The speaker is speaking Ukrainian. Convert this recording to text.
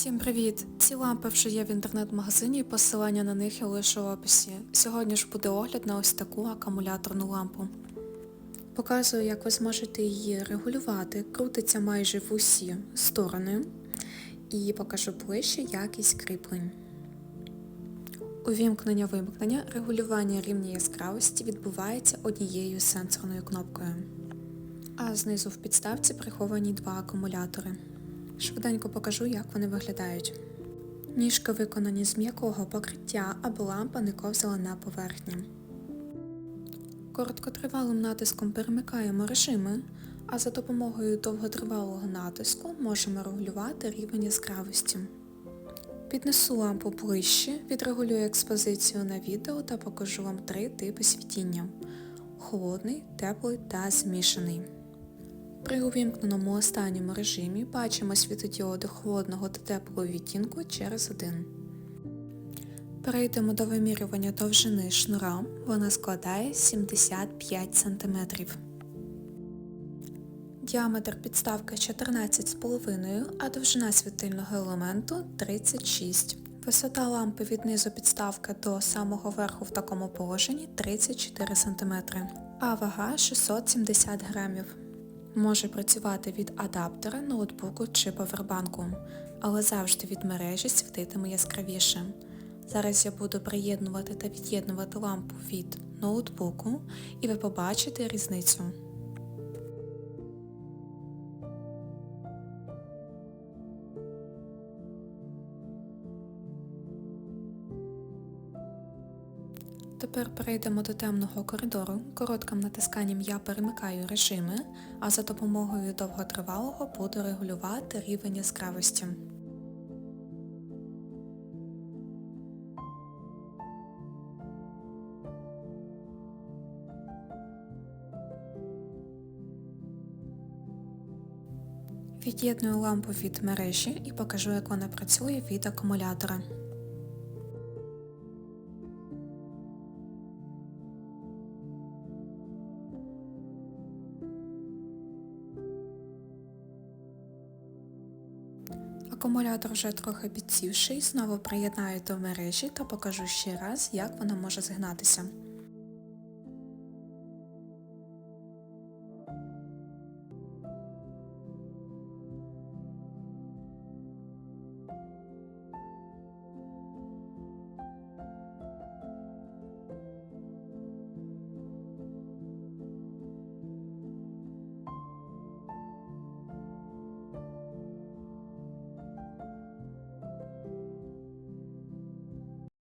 Всім привіт! Ці лампи вже є в інтернет-магазині, і посилання на них я лишу в описі. Сьогодні ж буде огляд на ось таку акумуляторну лампу. Показую, як ви зможете її регулювати. Крутиться майже в усі сторони. І покажу ближче якість кріплень. Увімкнення вимкнення регулювання рівня яскравості відбувається однією сенсорною кнопкою. А знизу в підставці приховані два акумулятори. Швиденько покажу, як вони виглядають. Ніжки виконані з м'якого покриття, аби лампа не ковзала на поверхні. Короткотривалим натиском перемикаємо режими, а за допомогою довготривалого натиску можемо регулювати рівень яскравості. Піднесу лампу ближче, відрегулюю експозицію на відео та покажу вам три типи світіння холодний, теплий та змішаний. При увімкненому останньому режимі бачимо світодіоди холодного та теплого відтінку через один. Перейдемо до вимірювання довжини шнура, вона складає 75 см. Діаметр підставки 14,5, а довжина світильного елементу 36. Висота лампи від низу підставки до самого верху в такому положенні 34 см, а вага 670 грамів. Може працювати від адаптера, ноутбуку чи павербанку, але завжди від мережі світитиме яскравіше. Зараз я буду приєднувати та від'єднувати лампу від ноутбуку і ви побачите різницю. Тепер перейдемо до темного коридору. Коротким натисканням я перемикаю режими, а за допомогою довготривалого буду регулювати рівень яскравості. Від'єдную лампу від мережі і покажу, як вона працює від акумулятора. Акумулятор вже трохи підсівший, знову приєднаю до мережі та покажу ще раз, як вона може згнатися.